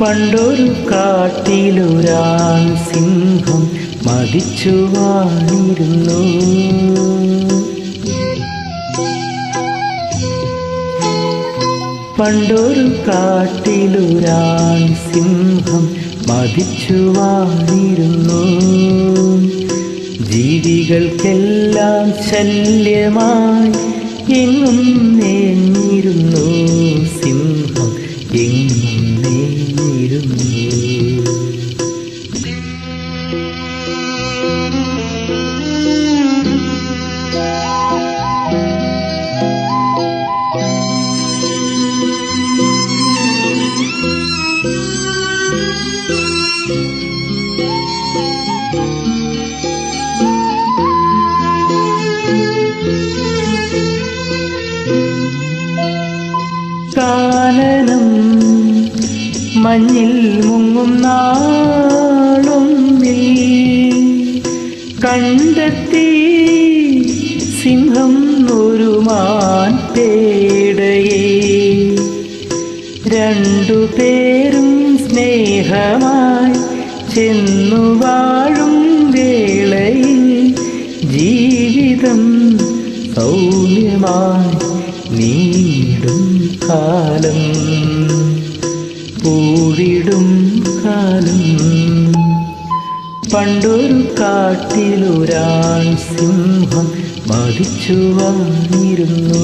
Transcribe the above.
പണ്ടൊരു കാട്ടിലൊരാൾ സിംഹം മതിച്ചു വാണിരുന്നു പണ്ടൊരു കാട്ടിലൊരാൾ സിംഹം മതിച്ചു വാണിരുന്നു ജീവികൾക്കെല്ലാം ശല്യമായി എങ്ങും നേഞ്ഞിരുന്നു സിംഹം. എങ്ങും നേഞ്ഞിരുന്നു കാനനം മഞ്ഞിൽ മുങ്ങും നാളൊന്നിൽ കണ്ടെത്തി സിംഹം ഒരു മാൻ പേടയെ. രണ്ടുപേരും സ്നേഹമായി ചെന്നു വാഴും വേളയിൽ. ജീവിതം സൗമ്യമായി നീടും കാലം. പൂവിടും കാലം. പണ്ടൊരു കാട്ടിലൊരാൾ സിംഹം മതിച്ചു വന്നിരുന്നു.